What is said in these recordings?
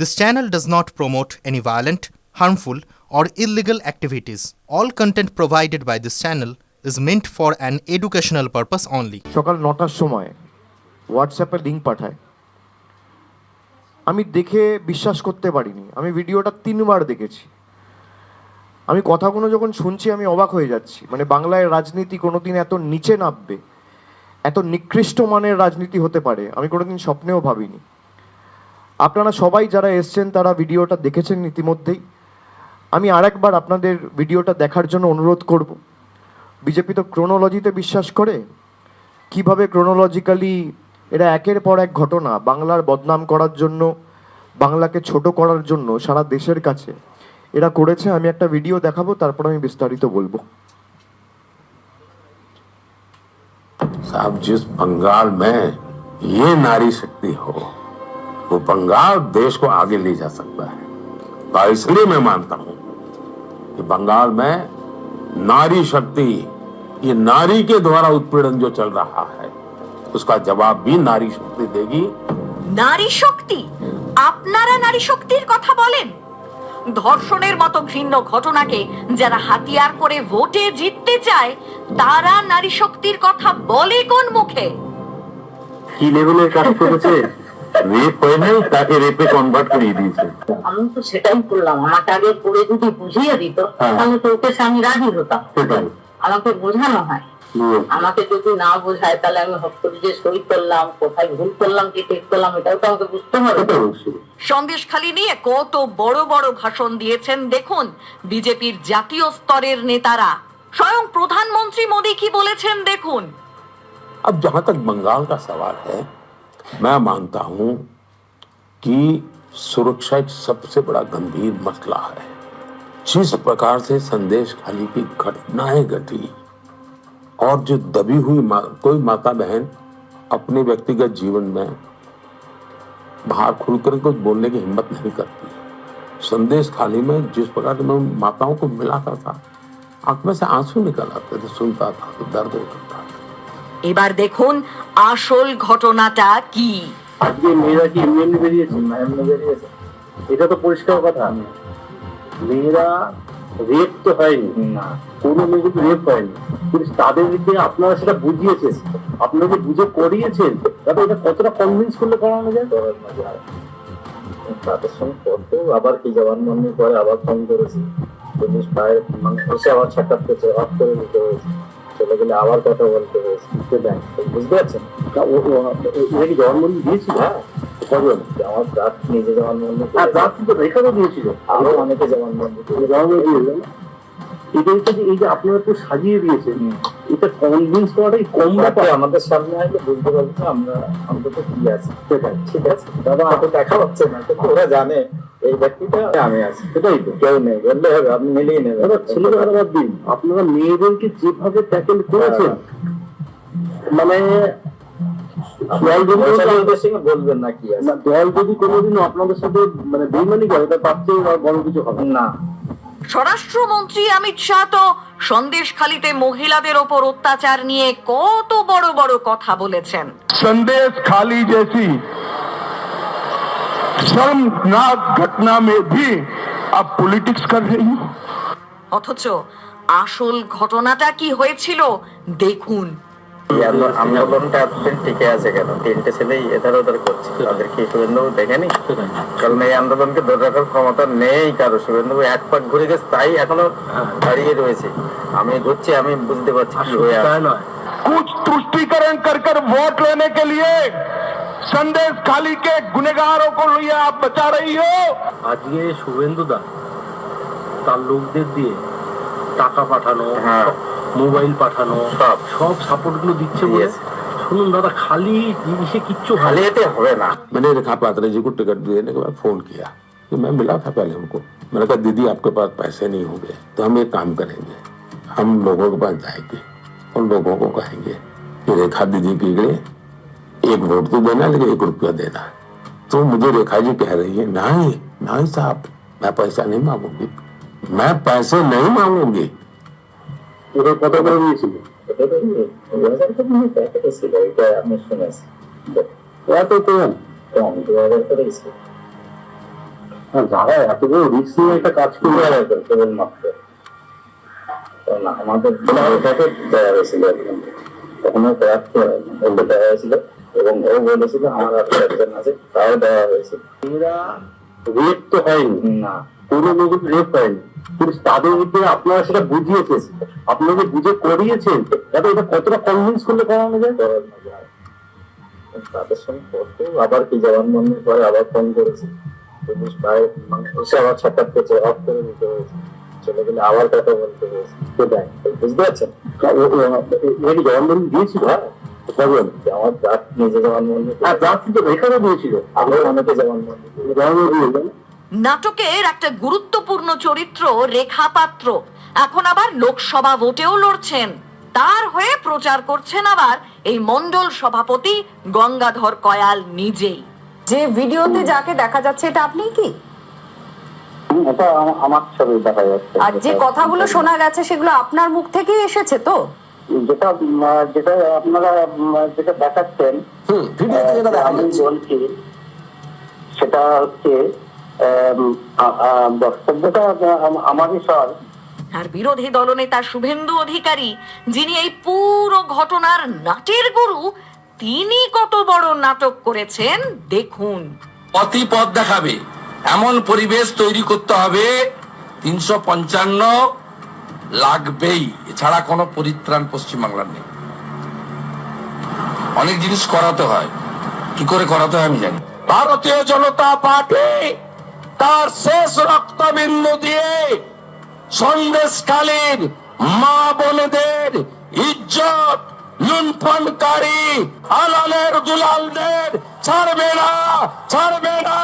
This channel does not promote any violent, harmful, or illegal activities. All content provided by this channel is meant for an educational purpose only. সকাল নটার সময় হোয়াটসঅ্যাপে link পাঠায় আমি দেখে বিশ্বাস করতে পারিনি আমি ভিডিওটা তিনবার দেখেছি আমি কথাগুলো যখন শুনছি আমি অবাক হয়ে যাচ্ছি মানে বাংলায় রাজনীতি কোনোদিন এত নিচে নামবে এত নিকৃষ্ট মানের রাজনীতি হতে পারে আমি কোনোদিন স্বপ্নেও ভাবিনি আপনারা সবাই যারা এসছেন তারা ভিডিওটা দেখেছেন ইতিমধ্যেই আমি আরেকবার আপনাদের ভিডিওটা দেখার জন্য অনুরোধ করব বিজেপি তো ক্রোনোলজিতে বিশ্বাস করে কিভাবে ক্রোনোলজিক্যালি এরা একের পর এক ঘটনা বাংলার বদনাম করার জন্য বাংলাকে ছোট করার জন্য সারা দেশের কাছে এরা করেছে আমি একটা ভিডিও দেখাবো তারপর আমি বিস্তারিত বলবো साहब जिस बंगाल में ये नारी शक्ति हो वो बंगाल देश को आगे ले जा सकता है तो इसलिए मैं मानता हूं कि बंगाल में नारी शक्ति ये नारी के द्वारा उत्पीड़न जो चल रहा है उसका जवाब भी नारी शक्ति देगी নারী শক্তি আপনারা নারী শক্তির কথা বলেন ধর্ষণের মতো ঘৃণ্য ঘটনাকে যারা হাতিয়ার করে ভোটে জিততে চায় তারা নারী শক্তির কথা বলে কোন মুখে কি লেভেলের কাজ করেছে রেপ হয় নাই তাকে রেপে কনভার্ট করিয়ে দিয়েছে আমি তো সেটাই করলাম আমাকে আগে পড়ে যদি বুঝিয়ে দিত হ্যাঁ। তাহলে তো ওকে সে আমি রাজি হতাম সেটাই আমাকে বোঝানো হয় হুম। আমাকে যদি না বোঝায় তাহলে আমি হট করে যে সই করলাম কোথায় ভুল করলাম কি ঠিক করলাম এটাও তো আমাকে বুঝতে হবে সেটা অবশ্যই সন্দেশখালী নিয়ে কত বড় বড় ভাষণ দিয়েছেন দেখুন বিজেপির জাতীয় স্তরের নেতারা স্বয়ং প্রধানমন্ত্রী মোদী কি বলেছেন দেখুন अब जहां तक बंगाल का सवाल है मैं मानता हूँ कि सुरक्षा एक सबसे बड़ा गंभीर मसला है। जिस प्रकार से संदेश खाली की घटनाएँ घटी और जो दबी हुई मा, कोई माता बहन अपने व्यक्तिगत जीवन में बाहर खुलकर कुछ बोलने की हिम्मत नहीं करती। संदेश खाली में जिस प्रकार से मैं माताओं को मिलाता था आँख में से आँसू निकल आते थे सुनता था तो दर्द होता था। এবার দেখুন আসল ঘটনাটা কি। আজকে মেয়েরা কি এমনি বেরিয়েছে? না এমনি বেরিয়েছে। এটা তো পরিষ্কার কথা। মেয়েরা রেপ তো হয়নি। না। কোনো মেয়ে কিন্তু রেপ হয়নি। কিন্তু তাদেরকে আপনারা সেটা বুঝিয়েছেন। আপনারা বুঝে করিয়েছেন। তাহলে এটা কতটা কনভিন্স করলে করানো যায়? তাদের সঙ্গে কত আবার কি জবানবন্দি করে আবার ফোন করেছি। পুলিশ পায়ে মানে এসে আবার সাক্ষাৎ করছে অফ করে দিতে হয়েছে চলে গেলে আবার কথা বলতে সেটাই বুঝতে পারছেন? তা ও কি জবানবন্দি দিয়েছিল? কজন? আমার রাত নিজে জবানবন্দি আর রাত কিন্তু রেখাও দিয়েছিল। আরও অনেকে জবানবন্দি জবানবন্দি দিয়েছিল। এটা হচ্ছে যে এই যে আপনারা একটু সাজিয়ে দিয়েছেন এটা কনভিন্স করাটাই কম ব্যাপার। আমাদের সামনে আসলে বুঝতে পারব যে আমরা অন্তত কি আছে। সেটাই ঠিক আছে দাদা দেখা হচ্ছে না কিন্তু ওরা জানে এই ব্যক্তিটা আমি আছি। সেটাই তো। কেউ নেই বললে হবে আপনি মিলিয়ে নেবেন। বাদ দিন। আপনারা মেয়েদেরকে যেভাবে ট্যাকেল করেছেন মানে বলবেন না কি দল যদি কোনোদিনও আপনাদের সাথে মানে বেইমানি করে তা তার চেয়ে আর বড় কিছু হবে না। স্বরাষ্ট্রমন্ত্রী অমিত শাহ তো সন্দেশখালীতে মহিলাদের ওপর অত্যাচার নিয়ে কত বড় বড় কথা বলেছেন संदेश खाली जैसी शर्मनाक घटना में भी आप पॉलिटिक्स कर रही हो অথচ আসল ঘটনাটা কি হয়েছিল দেখুন এই আন্দো- আন্দোলনটা এতদিন টিকে আছে কেন তিনটে ছেলেই এধার ওধার করছে তাদের কি শুভেন্দুবাবু দেখেনি কারণ এই আন্দোলনকে ধরে রাখার ক্ষমতা নেই কারো শুভেন্দুবাবু এক পাক ঘুরে গেছে তাই এখনো দাঁড়িয়ে রয়েছে আমি ঘুরছি আমি বুঝতে পারছি কি হয়ে আছে कुछ तुष्टिकरण कर कर वोट लेने के लिए संदेश खाली के गुनेगारों को लिए आप बचा रही हो আজকে শুভেন্দু দা তার লোকদের দিয়ে টাকা পাঠানো হ্যাঁ। মোবাইল পাঠানো সব। সব সাপোর্ট গুলো দিচ্ছে বলে Yes. শুনুন দাদা খালি জিনিসে কিচ্ছু হয় খালি এতে হবে না मैंने रेखा पात्रा जी को टिकट देने के बाद फोन किया कि मैं मिला था पहले उनको मैंने कहा दीदी आपके पास पैसे नहीं होंगे तो हम एक काम करेंगे हम लोगों के पास जाएंगे उन लोगों को कहेंगे कि रेखा दीदी के लिए एक वोट तो देना लेकिन एक रुपया देना तो मुझे रेखा जी कह रही है नहीं नहीं साहब मैं पैसा नहीं मांगूंगी मैं पैसे नहीं मांगूंगी ওদের কত করে দিয়েছিল আমি শুনেছি এত কম কম দু হাজার করে যারা এত বড় রিস্ক নিয়ে একটা কাজ করবে কেবলমাত্র কারণ আমাদের ওটাকে দেওয়া হয়েছিল একদম তখনও কয়েকটা বলতে দেওয়া হয়েছিল এবং ও বলেছিল আমার আর একজন আছে তাও দেওয়া হয়েছিল এরা রেপ তো হয়নি না কোনো লোকের রেপ হয়নি কিন্তু তাদের মধ্যে আপনারা সেটা বুঝিয়েছেন। আপনাকে বুঝে করিয়েছেন যাতে এটা কতটা কনভিন্স করলে করানো যায় তাদের সঙ্গে করতে আবার কি জবানবন্দি করে আবার ফোন করেছি। পুলিশ ভাই এসে আবার সাক্ষাৎ করছে অফ করে নিতে হয়েছে। চলে গেলে আবার কথা বলতে হয়েছে। সেটাই। বুঝতে পারছেন? এটি জবানবন্দি দিয়েছিল? হ্যাঁ। বলবেন যে আমার জাত নিজে জবানবন্দি হ্যাঁ জাত কিন্তু এখানে দিয়েছিল। আমরা অনেকে জবানবন্দি। জবানবন্দি নাটকের একটা গুরুত্বপূর্ণ চরিত্র রেখা পাত্র এখন আবার লোকসভা ভোটেও লড়ছেন। তার হয়ে প্রচার করছেন আবার এই মন্ডল সভাপতি গঙ্গাধর কয়াল নিজেই। যে ভিডিওতে যাকে দেখা যাচ্ছে এটা আপনি কি? এটা আমার ছবি দেখা যাচ্ছে। আর যে কথাগুলো শোনা গেছে সেগুলো আপনার মুখ থেকেই এসেছে তো? যেটা যেটা আপনারা যেটা দেখাচ্ছেন আমি বলছি সেটা হচ্ছে বক্তব্যটা আমারই স্যার। আর বিরোধী দলনেতা শুভেন্দু অধিকারী যিনি এই পুরো ঘটনার নাটের গুরু তিনি কত বড় নাটক করেছেন দেখুন। পথই পথ দেখাবে। এমন পরিবেশ তৈরি করতে হবে তিনশো পঞ্চান্ন লাগবেই। এছাড়া কোনো পরিত্রাণ পশ্চিমবাংলার নেই। অনেক জিনিস করাতে হয়। কি করে করাতে হয় আমি জানি ভারতীয় জনতা পার্টি! তার শেষ রক্তবিন্দু দিয়ে সন্দেশকালীন মা বোনেদের ইজ্জত লুণ্ঠনকারী আলালের দুলালদের ছাড়বে না ছাড়বে না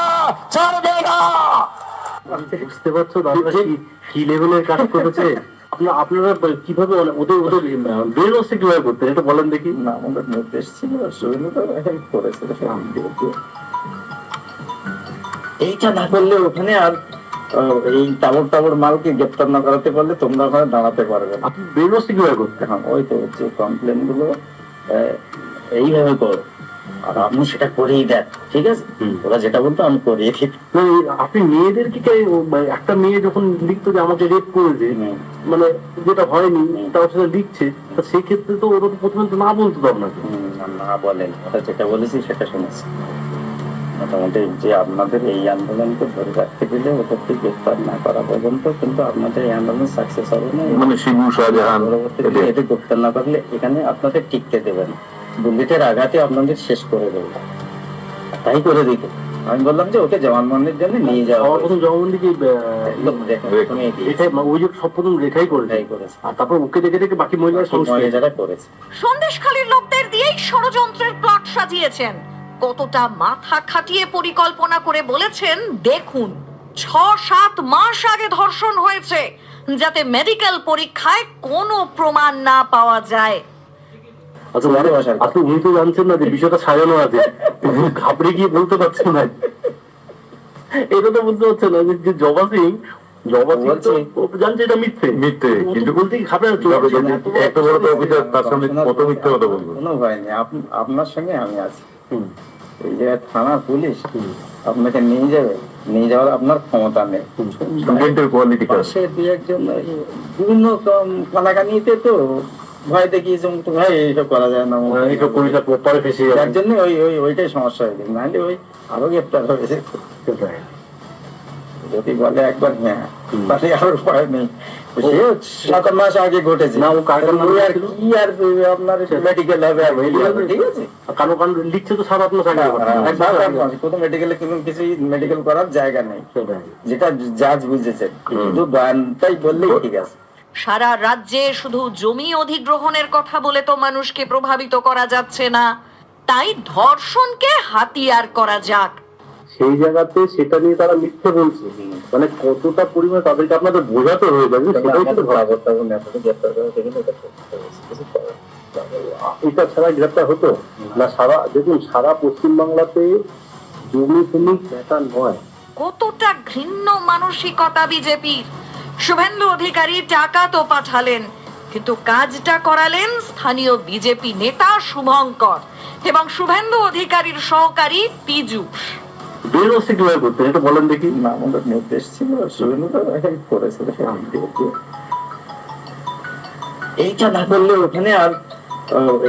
ছাড়বে না। বুঝতে পারছ কি কি লেভেলের কাজ করেছে আপনারা আপনারা কীভাবে ওনা- ওদের ওদের কীভাবে করতেন এটা বলেন দেখি। না আমাদের নির্দেশ ছিল করেছে। এইটা না করলে ওখানে আর এই টাবর টাবর মালকে গ্রেপ্তার না করাতে পারলে তোমরা ওখানে দাঁড়াতে পারবে আপনি ব্রেন কীভাবে করতেন হ্যাঁ? ওই তো হচ্ছে কমপ্লেনগুলো এইভাবে করো। আর আপনি সেটা করেই দেন ঠিক আছে? ওরা যেটা বলতো আমি করিয়ে দিই। আপনি মেয়েদেরকে একটা মেয়ে যখন লিখতো যে আমাকে রেপ করেছে মানে যেটা হয়নি তার সাথে লিখছে তা সেই ক্ষেত্রে তো ওরা তো প্রথমে তো না বলতো আপনাকে। না বলেন ওটা যেটা বলেছি সেটা শুনেছি। মোটামুটি যে আপনাদের এই আন্দোলনকে ধরে রাখতে দিলে ওদেরকে গ্রেফতার না করা পর্যন্ত কিন্তু আপনাদের এই আন্দোলন সাকসেস হবে না। মানে শিবু শাহজাহান এটি গ্রেফতার না করলে এখানে আপনাদের টিকতে দেবেন বুলেটের আঘাতে আপনাদের শেষ করে দেবে। তাই করে দিতে। আমি বললাম যে ওকে জবানবন্দির জন্য নিয়ে যাওয়া প্রথম জবানবন্দি কি ওই যে সব প্রথম রেখাই করে রেখাই করেছে। আর তারপর ওকে দেখে দেখে বাকি মহিলারা করেছে। সন্দেশখালীর লোকদের দিয়েই ষড়যন্ত্রের প্লট সাজিয়েছেন। কতটা মাথা খাটিয়ে পরিকল্পনা করে বলেছেন দেখুন ছ সাত মাস আগে ধর্ষণ হয়েছে যাতে মেডিকেল পরীক্ষায় কোনো প্রমাণ না পাওয়া যায়। আচ্ছা মানে আপনি উনি তো জানছেন না যে বিষয়টা সাজানো আছে? ঘাবড়ে গিয়ে বলতে পারছেন না? এটা তো বুঝতে পারছেন না যে- যে জবা সিং জবা সিং। তো জানছে এটা মিথ্যে। মিথ্যে। কিন্তু বলতে ঘাবড়ে এত বড় তো অফিসার তার সামনে কত মিথ্যে কথা বলব? কোনো ভয় নেই আপনার সঙ্গে আমি আছি। এই থানা পুলিশ আপনাকে নিয়ে যাবে। নিয়ে যাওয়ার আপনার ক্ষমতা নেই। দুই একজন বিভিন্ন কানাকানিতে তো ভয় দেখিয়েছে তো ভাই এইসব করা যায় না এইসব পুলিশ পরে ফেসে যার জন্য ওই ওই ওইটাই সমস্যা হয়েছে নাহলে ওই আরও গ্রেপ্তার হয়ে যেত। যদি বলে একবার হ্যাঁ। আর ভয় নেই। সাত মাস আগে ঘটেছে। না ও আর কি আর আপনার মেডিকেল হবে আর ঠিক আছে? কারণ কারণ লিখছে তো সাত আট মাস আগে কোথাও মেডিকেলে কোনো কিছু মেডিকেল করার জায়গা নেই। যেটা জাজ বয়ানটাই বললেই ঠিক আছে। সারা রাজ্যে শুধু জমি অধিগ্রহণের কথা বলে তো মানুষকে প্রভাবিত করা যাচ্ছে না। তাই ধর্ষণকে হাতিয়ার করা যাক। সেই জায়গাতে সেটা নিয়ে তারা মিথ্যে বলছে। মানে কতটা পরিমাণ তাদেরকে আপনাদের বোঝাতে হয়ে যাবে সেটাও কিন্তু এটা ছাড়া গ্রেপ্তার হতো? না সারা দেখুন সারা পশ্চিমবাংলাতে জমি তুমি বেটা নয়। কতটা ঘৃণ্য মানসিকতা বিজেপির। শুভেন্দু অধিকারী টাকা তো পাঠালেন কিন্তু কাজটা করালেন স্থানীয় বিজেপি নেতা শুভঙ্কর এবং শুভেন্দু অধিকারীর সহকারী পীযূষ। করতেন এটা বলেন দেখি। না আমাদের নির্দেশ ছিল শুভেন্দুদা হেল্প করেছে এইটা না করলে ওখানে আর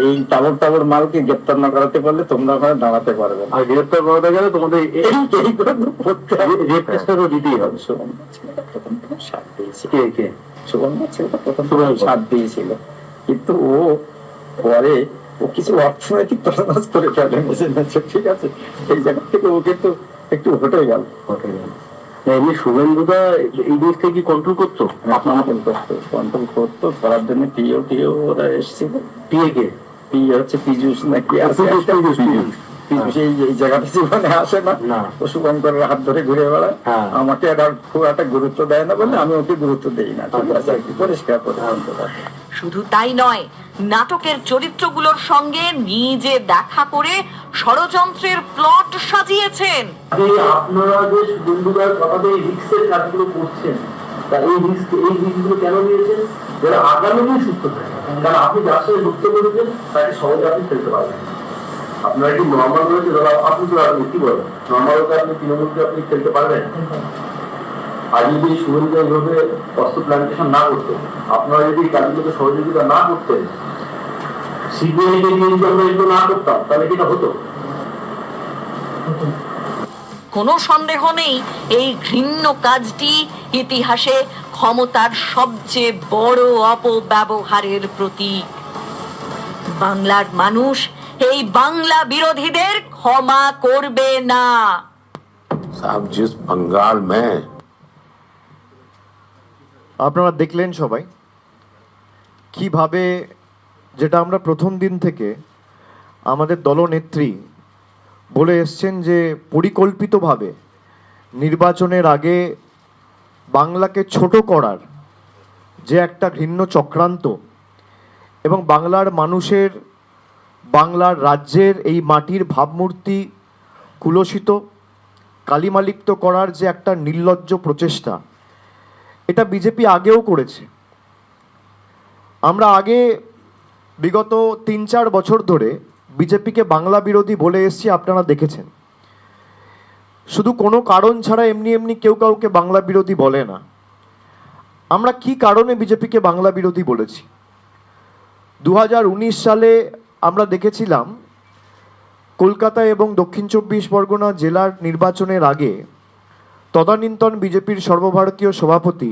এই টাবর টাবর মালকে গ্রেপ্তার না করাতে পারলে তোমরা ওখানে দাঁড়াতে পারবে আর গ্রেফতার করাতে গেলে তোমাদের এই এই করতে হবে। দিতেই প্রথম দিয়েছিল। কে কে? সুগন্ধা ছেলেটা প্রথম সুগন্ধা। দিয়েছিল। কিন্তু ও পরে ও কিছু অর্থনৈতিক তছনছ করে ফেলে। ঠিক আছে। এই জায়গা থেকে ও কিন্তু একটু হটে গেল ওকে না, এমনি শুভেন্দুদা এই জিনিসটা কি কন্ট্রোল করতো আপনার করতো কন্ট্রোল করতো ধরার জন্য পিও টিও ওরা এসেছিল পিএ কে? পি হচ্ছে নাকি আছে? জায়গাটা জীবনে আসে না। শুভঙ্করের হাত ধরে ঘুরে বেড়ায়। হ্যাঁ। আমাকে এটা খুব একটা গুরুত্ব দেয় না বলে আমি ওকে গুরুত্ব দেই না। ঠিক আছে কি? পরিষ্কার করে শুধু তাই নয় নাটকের চরিত্রগুলোর সঙ্গে নিজে দেখা করে ষড়যন্ত্রের প্লট সাজিয়েছেন। আপনারা যে কথাতে রিক্সের কাজগুলো করছেন। তা এই রিস্ক এই কেন নিয়েছেন? যারা আগামী দিন সুস্থ থাকে কারণ আপনি যার সাথে যুক্ত করেছেন, তাকে সহজে আপনি ফেলতে পারবেন আপনার একটি নর্মাল রয়েছে? ধরো, আপনি তো আপনি কি বলেন? নর্মাল আপনি তৃণমূলকে আপনি খেলতে পারবেন? আর যদি শুভেন্দু এইভাবে অস্ত্র প্ল্যান্টেশন না করতেন আপনারা যদি এই কাজগুলোকে সহযোগিতা না করতেন সিবিআই কে দিয়ে যদি আমরা এগুলো না করতাম তাহলে কি এটা হতো কোনো সন্দেহ নেই এই ঘৃণ্য কাজটি ইতিহাসে ক্ষমতার সবচেয়ে বড় অপব্যবহারের প্রতীক বাংলার মানুষ এই বাংলা বিরোধীদের ক্ষমা করবে না साहब जिस बंगाल में আপনারা দেখলেন সবাই কীভাবে যেটা আমরা প্রথম দিন থেকে আমাদের দলনেত্রী বলে এসছেন যে পরিকল্পিতভাবে নির্বাচনের আগে বাংলাকে ছোট করার যে একটা ঘৃণ্য চক্রান্ত এবং বাংলার মানুষের, বাংলার রাজ্যের এই মাটির ভাবমূর্তি কুলসিত, কালিমালিপ্ত করার যে একটা নির্লজ্জ প্রচেষ্টা এটা বিজেপি আগেও করেছে। আমরা আগে বিগত তিন চার বছর ধরে বিজেপিকে বাংলা বিরোধী বলে এসছি, আপনারা দেখেছেন। শুধু কোনো কারণ ছাড়া এমনি এমনি কেউ কাউকে বাংলা বিরোধী বলে না। আমরা কি কারণে বিজেপিকে বাংলা বিরোধী বলেছি? দু হাজার উনিশ সালে আমরা দেখেছিলাম, কলকাতা এবং দক্ষিণ চব্বিশ পরগনা জেলার নির্বাচনের আগে তদানীন্তন বিজেপির সর্বভারতীয় সভাপতি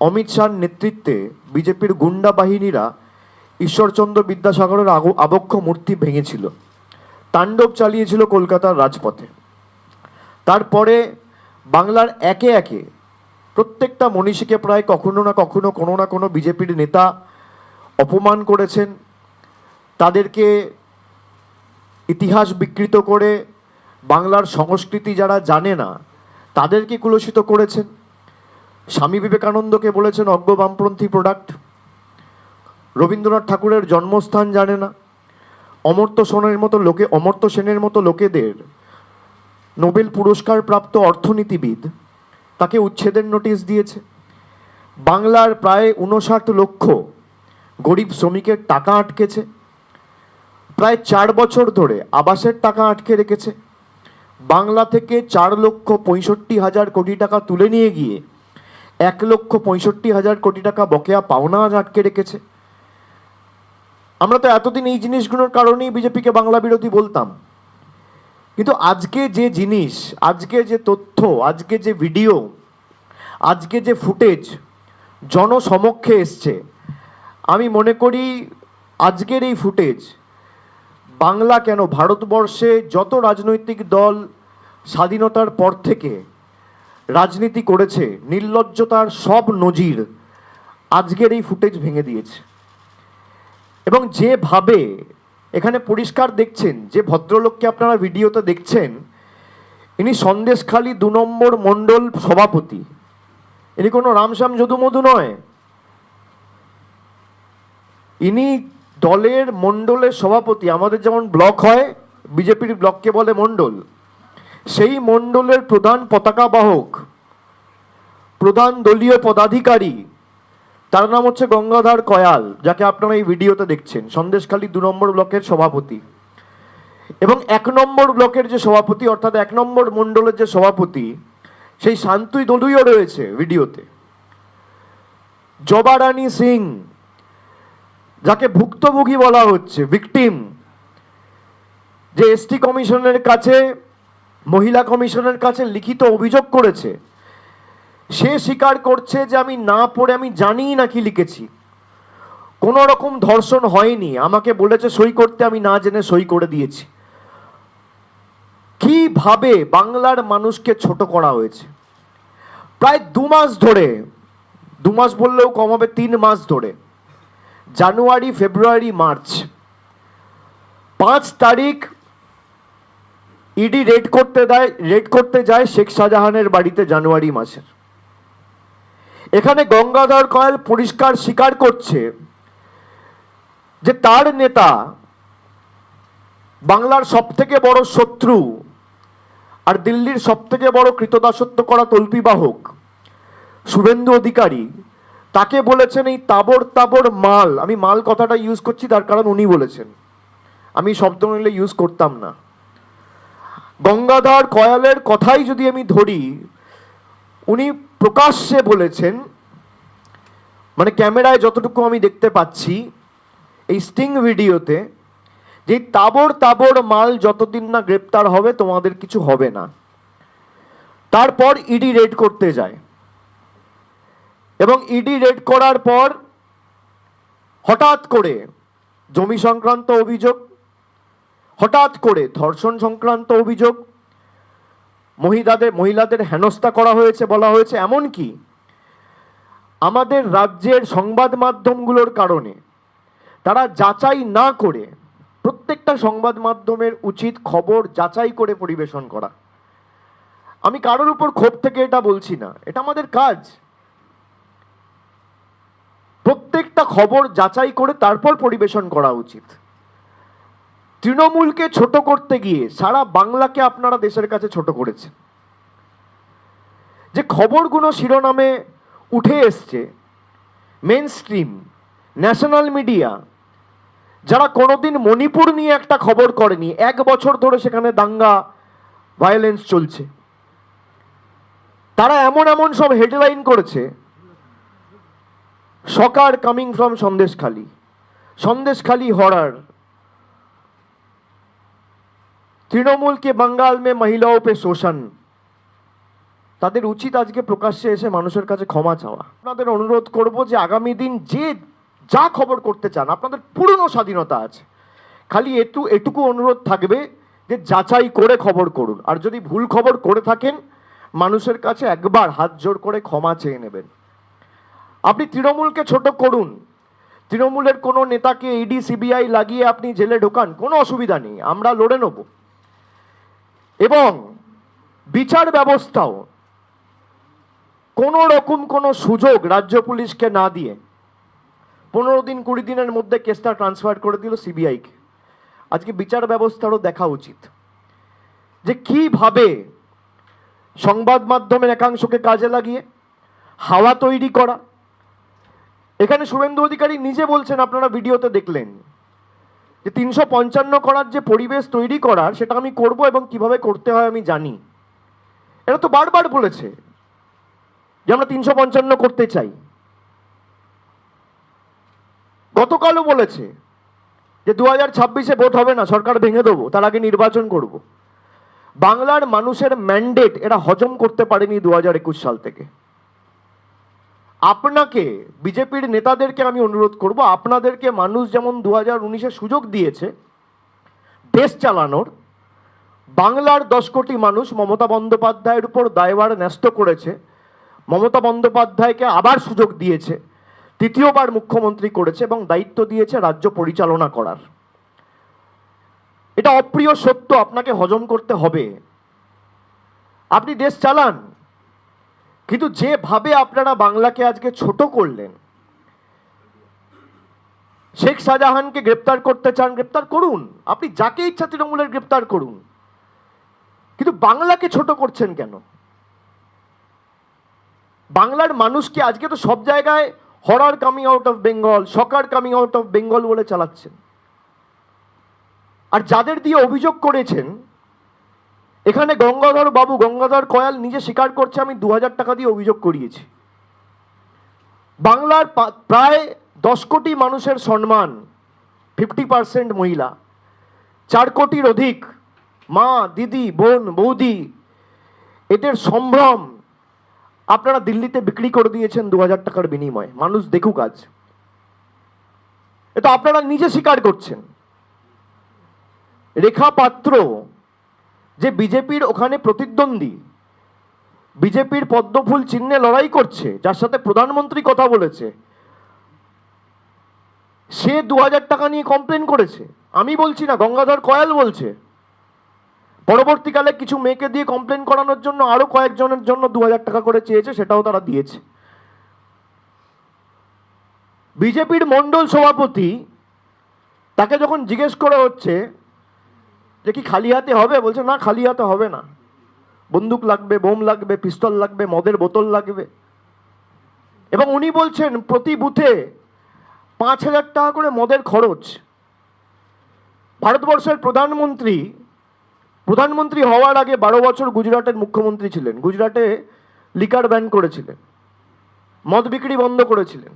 অমিত শাহর নেতৃত্বে বিজেপির গুন্ডা বাহিনীরা ঈশ্বরচন্দ্র বিদ্যাসাগরের আবক্ষ মূর্তি ভেঙেছিল। তাণ্ডব চালিয়েছিল কলকাতার রাজপথে। তারপরে বাংলার একে একে প্রত্যেকটা মনীষীকে প্রায় কখনো না কখনো, কোনো না কোনো বিজেপির নেতা অপমান করেছেন। তাদেরকে ইতিহাস বিকৃত করে বাংলার সংস্কৃতি যারা জানে না তাদেরকে কুলসিত করেছেন। স্বামী বিবেকানন্দকে বলেছেন, অজ্ঞ বামপন্থী প্রোডাক্ট রবীন্দ্রনাথ ঠাকুরের জন্মস্থান জানে না। অমর্ত্য সেনের মতো লোকে, অমর্ত্য সেনের মতো লোকেদের নোবেল পুরস্কার প্রাপ্ত অর্থনীতিবিদ তাকে উচ্ছেদের নোটিশ দিয়েছে। বাংলার প্রায় উনষাট লক্ষ গরিব শ্রমিকের টাকা আটকেছে। প্রায় চার বছর ধরে আবাসের টাকা আটকে রেখেছে। বাংলা থেকে চার লক্ষ পঁয়ষট্টি হাজার কোটি টাকা তুলে নিয়ে গিয়ে এক লক্ষ পঁয়ষট্টি হাজার কোটি টাকা বকেয়া পাওনা আটকে রেখেছে। আমরা তো এতদিন এই জিনিসগুলোর কারণেই বিজেপিকে বাংলা বিরোধী বলতাম। কিন্তু আজকে যে জিনিস, আজকে যে তথ্য, আজকে যে ভিডিও, আজকে যে ফুটেজ জনসমক্ষে এসছে। আমি মনে করি আজকের এই ফুটেজ বাংলা কেন ভারতবর্ষে যত রাজনৈতিক দল স্বাধীনতার পর থেকে রাজনীতি করেছে, নির্লজ্জতার সব নজির আজকের এই ফুটেজ ভেঙে দিয়েছে। এবং যেভাবে এখানে পরিষ্কার দেখছেন, যে ভদ্রলোককে আপনারা ভিডিওতে দেখছেন, ইনি সন্দেশখালী দু নম্বর মণ্ডল সভাপতি। ইনি কোনো রামশ্যাম যদুমধু নয়। ইনি দলের মণ্ডলের সভাপতি, আমাদের যেমন ব্লক হয়, বিজেপির ব্লককে বলে মণ্ডল, সেই মণ্ডলের প্রধান পতাকা বাহক, প্রধান দলীয় পদাধিকারী, তার নাম হচ্ছে গঙ্গাধর কয়াল, যাকে আপনারা এই ভিডিওতে দেখছেন, সন্দেশখালী দু নম্বর ব্লকের সভাপতি। এবং এক নম্বর ব্লকের যে সভাপতি, অর্থাৎ এক নম্বর মণ্ডলের যে সভাপতি, সেই শান্তুই দলুইও রয়েছে ভিডিওতে। জবারানী সিং যাকে ভুক্তভোগী বলা হচ্ছে ভিকটিম যে এসটি কমিশনের কাছে, মহিলা কমিশনের কাছে লিখিত অভিযোগ করেছে। সে স্বীকার করছে যে আমি না পড়ে আমি জানি না কি লিখেছি। কোনো রকম ধর্ষণ হয়নি। আমাকে বলেছে সই করতে, আমি না জেনে সই করে দিয়েছি। কীভাবে বাংলার মানুষকে ছোট করা হয়েছে? প্রায় দু মাস ধরে, দু মাস বললেও কম হবে, তিন মাস ধরে জানুয়ারি, ফেব্রুয়ারি, মার্চ। পাঁচ তারিখ ইডি রেড করতে দেয়, রেড করতে যায় শেখ শাহজাহানের বাড়িতে জানুয়ারি মাসের। এখানে গঙ্গাধর কয়েল পরিষ্কার স্বীকার করছে যে তার নেতা বাংলার সব থেকে বড় শত্রু আর দিল্লির সব থেকে বড় কৃতদাসত্ব করা তল্পিবাহক শুভেন্দু অধিকারী তাকে বলেছেন এই তাবর তাবর মাল। আমি মাল কথাটা ইউজ করছি, তার কারণ উনি বলেছেন। আমি শব্দ নিলে ইউজ করতাম না। গঙ্গাধর কয়ালের কথাই যদি আমি ধরি, উনি প্রকাশ্যে বলেছেন মানে ক্যামেরায় যতটুকু আমি দেখতে পাচ্ছি, এই স্টিং ভিডিওতে যে তাবর তাবর মাল যতদিন না গ্রেপ্তার হবে, তোমাদের কিছু হবে না। তারপর ইডি রেড করতে যায়। এবং ইডি রেড করার পর হঠাৎ করে জমি সংক্রান্ত অভিযোগ, হঠাৎ করে ধর্ষণ সংক্রান্ত অভিযোগ, মহিলাদের মহিলাদের হেনস্থা করা হয়েছে বলা হয়েছে, এমনকি আমাদের রাজ্যের সংবাদ মাধ্যমগুলোর কারণে তারা যাচাই না করে প্রত্যেকটা সংবাদ মাধ্যমের উচিত খবর যাচাই করে পরিবেশন করা। আমি কারোর উপর ক্ষোভ থেকে এটা বলছি না, এটা আমাদের কাজ। প্রত্যেকটা খবর যাচাই করে তারপর পরিবেশন করা উচিত। তৃণমূলকে ছোট করতে গিয়ে সারা বাংলাকে আপনারা দেশের কাছে ছোট করেছেন। যে খবরগুলো শিরোনামে উঠে এসছে মেন স্ট্রিম ন্যাশনাল মিডিয়া যারা কোনোদিন মণিপুর নিয়ে একটা খবর করেনি, এক বছর ধরে সেখানে দাঙ্গা ভায়োলেন্স চলছে। তারা এমন এমন সব হেডলাইন করেছে shocker coming from Sandeshkhali. Sandeshkhali horror Trinamool কে বাঙ্গাল মে মহিলাও পে শোষণ। তাদের উচিত আজকে প্রকাশ্যে এসে মানুষের কাছে ক্ষমা চাওয়া। আপনাদের অনুরোধ করব যে আগামী দিন যে যা খবর করতে চান, আপনাদের পুরনো স্বাধীনতা আছে। খালি এটু, এটুকু অনুরোধ থাকবে যে যাচাই করে খবর করুন। আর যদি ভুল খবর করে থাকেন, মানুষের কাছে একবার হাত জোর করে ক্ষমা চেয়ে নেবেন। আপনি তৃণমূলকে ছোট করুন। তৃণমূলের কোনো নেতাকে ইডি সিবিআই লাগিয়ে আপনি জেলে ঢোকান, কোনো অসুবিধা নেই, আমরা লড়ে নেব। এবং বিচার ব্যবস্থাও কোনো রকম কোনো সুযোগ রাজ্য পুলিশকে না দিয়ে পনেরো দিন, কুড়ি দিনের মধ্যে কেসটা ট্রান্সফার করে দিল সিবিআইকে আজকে বিচার ব্যবস্থারও দেখা উচিত। যে কীভাবে সংবাদ মাধ্যমের একাংশকে কাজে লাগিয়ে হাওয়া তৈরি করা এখানে শুভেন্দু অধিকারী নিজে বলছেন, আপনারা ভিডিওতে দেখলেন, যে তিনশো পঞ্চান্ন করার যে পরিবেশ তৈরি করার, সেটা আমি করব এবং কীভাবে করতে হয় আমি জানি। এটা তো বারবার বলেছে যে আমরা তিনশো পঞ্চান্ন করতে চাই। গতকালও বলেছে যে দু হাজার ছাব্বিশে ভোট হবে না, সরকার ভেঙে দেবো, তার আগে নির্বাচন করব। বাংলার মানুষের ম্যান্ডেট এরা হজম করতে পারেনি দু হাজার একুশ সাল থেকে। আপনাকে, বিজেপির নেতাদেরকে আমি অনুরোধ করব, আপনাদেরকে মানুষ যেমন দু হাজার উনিশে সুযোগ দিয়েছে, দেশ চালানোর, বাংলার দশ কোটি মানুষ মমতা বন্দ্যোপাধ্যায়ের উপর দায়ভার ন্যস্ত করেছে, মমতা বন্দ্যোপাধ্যায়কে আবার সুযোগ দিয়েছে, তৃতীয়বার মুখ্যমন্ত্রী করেছে এবং দায়িত্ব দিয়েছে রাজ্য পরিচালনা করার। এটা অপ্রিয় সত্য, আপনাকে হজম করতে হবে। আপনি দেশ চালান কিন্তু যেভাবে আপনারা বাংলাকে আজকে ছোট করলেন, শেখ শাহজাহানকে গ্রেপ্তার করতে চান, গ্রেপ্তার করুন। আপনি যাকে ইচ্ছা তৃণমূলের গ্রেপ্তার করুন। কিন্তু বাংলাকে ছোট করছেন কেন? বাংলার মানুষকে আজকে তো সব জায়গায় horror coming out of Bengal shocker coming out of Bengal বলে চালাচ্ছেন। আর যাদের দিয়ে অভিযোগ করেছেন এখানে গঙ্গাধর বাবু, গঙ্গাধর কয়াল নিজে স্বীকার করছে, আমি দু হাজার টাকা দিয়ে অভিযোগ করিয়েছি। বাংলার প্রায় দশ কোটি মানুষের সম্মান ফিফটি পার্সেন্ট মহিলা। চার কোটির অধিক মা, দিদি, বোন, বৌদি, এদের সম্ভ্রম আপনারা দিল্লিতে বিক্রি করে দিয়েছেন দু হাজার টাকার বিনিময়ে। মানুষ দেখুক আজ। এটা আপনারা নিজে স্বীকার করছেন। রেখা পাত্র যে বিজেপির ওখানে প্রতিদ্বন্দ্বী, বিজেপির পদ্মফুল চিহ্নে লড়াই করছে, যার সাথে প্রধানমন্ত্রী কথা বলেছে, সে দু হাজার টাকা নিয়ে কমপ্লেন করেছে। আমি বলছি না, গঙ্গাধর কয়াল বলছে। পরবর্তীকালে কিছু মেয়েকে দিয়ে কমপ্লেন করানোর জন্য আরও কয়েকজনের জন্য দু হাজার টাকা করে চেয়েছে, সেটাও তারা দিয়েছে। বিজেপির মন্ডল সভাপতি তাকে যখন জিজ্ঞেস করা হচ্ছে যে কি খালি হাতে হবে? বলছে, না, খালি হাতে হবে না। বন্দুক লাগবে, বোম লাগবে, পিস্তল লাগবে, মদের বোতল লাগবে। এবং উনি বলছেন, প্রতি বুথে পাঁচ হাজার টাকা করে মদের খরচ। ভারতবর্ষের প্রধানমন্ত্রী প্রধানমন্ত্রী হওয়ার আগে বারো বছর গুজরাটের মুখ্যমন্ত্রী ছিলেন। গুজরাটে লিকার ব্যান করেছিলেন, মদ বিক্রি বন্ধ করেছিলেন।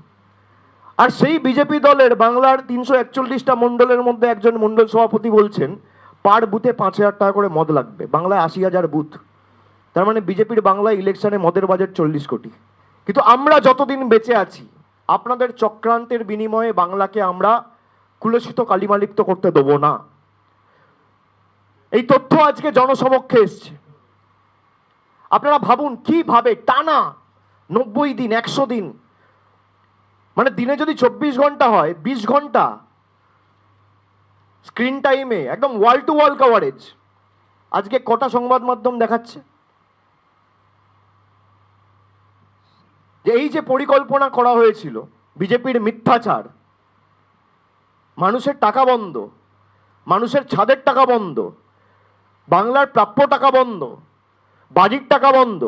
আর সেই বিজেপি দলের বাংলার তিনশো একচল্লিশটা মণ্ডলের মধ্যে একজন মণ্ডল সভাপতি বলছেন পার বুথে পাঁচ হাজার টাকা করে মদ লাগবে। বাংলায় আশি হাজার বুথ। তার মানে বিজেপির বাংলায় ইলেকশনে মদের বাজেট চল্লিশ কোটি। কিন্তু আমরা যতদিন বেঁচে আছি, আপনাদের চক্রান্তের বিনিময়ে বাংলাকে আমরা কুলসিত কালিমালিপ্ত করতে দেবো না। এই তথ্য আজকে জনসমক্ষে এসছে। আপনারা ভাবুন কীভাবে টানা নব্বই দিন, একশো দিন? মানে দিনে যদি চব্বিশ ঘণ্টা হয়, বিশ ঘণ্টা স্ক্রিন টাইমে একদম ওয়াল টু ওয়াল কভারেজ আজকে কটা সংবাদ মাধ্যম দেখাচ্ছে? যে এই যে পরিকল্পনা করা হয়েছিল, বিজেপির মিথ্যাচার, মানুষের টাকা বন্ধ, মানুষের ছাদের টাকা বন্ধ, বাংলার প্রাপ্য টাকা বন্ধ, বাজির টাকা বন্ধ,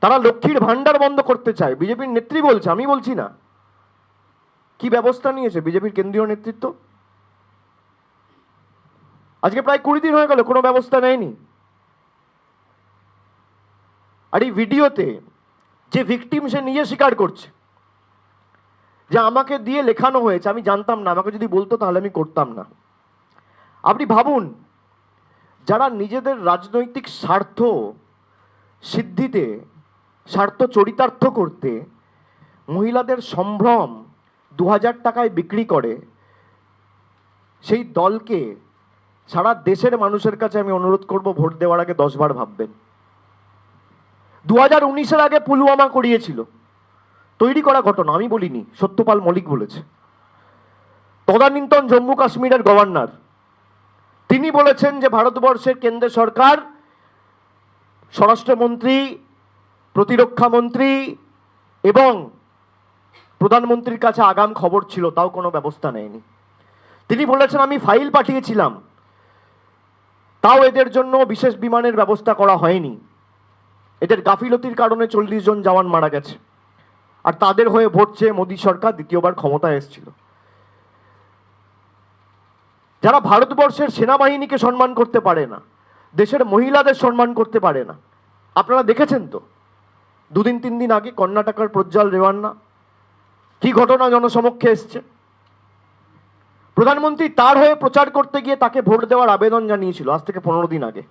তারা লক্ষ্মীর ভান্ডার বন্ধ করতে চায়। বিজেপির নেত্রী বলছে, আমি বলছি না। কি ব্যবস্থা নিয়েছে? বিজেপির কেন্দ্রীয় নেতৃত্ব? আজকে প্রায় কুড়ি দিন হয়ে গেল, কোনো ব্যবস্থা নেয়নি। আর এই ভিডিওতে যে ভিকটিম সে নিজে স্বীকার করছে, যে আমাকে দিয়ে লেখানো হয়েছে, আমি জানতাম না, আমাকে যদি বলতো তাহলে আমি করতাম না। আপনি ভাবুন, যারা নিজেদের রাজনৈতিক স্বার্থ সিদ্ধিতে, স্বার্থ চরিতার্থ করতে মহিলাদের সম্ভ্রম দু হাজার টাকায় বিক্রি করে, সেই দলকে সারা দেশের মানুষের কাছে আমি অনুরোধ করব ভোট দেওয়ার আগে দশবার ভাববেন। দু হাজার উনিশের আগে পুলওয়ামা করিয়েছিল। তৈরি করা ঘটনা, আমি বলিনি, সত্যপাল মলিক বলেছে। তদানীন্তন জম্মু কাশ্মীরের গভর্নর, তিনি বলেছেন যে ভারতবর্ষের কেন্দ্র সরকার, স্বরাষ্ট্রমন্ত্রী, প্রতিরক্ষা মন্ত্রী এবং প্রধানমন্ত্রীর কাছে আগাম খবর ছিল, তাও কোনো ব্যবস্থা নেয়নি। তিনি বলেছেন, আমি ফাইল পাঠিয়েছিলাম। তাও এদের জন্য বিশেষ বিমানের ব্যবস্থা করা হয়নি। এদের গাফিলতির কারণে চল্লিশ জন জওয়ান মারা গেছে। আর তাদের হয়ে ভোট চেয়ে মোদী সরকার দ্বিতীয়বার ক্ষমতায় এসেছিল। যারা ভারতবর্ষের সেনাবাহিনীকে সম্মান করতে পারে না, দেশের মহিলাদের সম্মান করতে পারে না, আপনারা দেখেছেন তো? দুদিন তিন দিন আগে কর্ণাটকের প্রজ্জ্বল রেওয়ান্না কি ঘটনা জনসমক্ষে এসছে? প্রধানমন্ত্রী তার হয়ে প্রচার করতে গিয়ে তাকে ভোট দেওয়ার আবেদন জানিয়েছিল আজ থেকে পনেরো দিন আগে।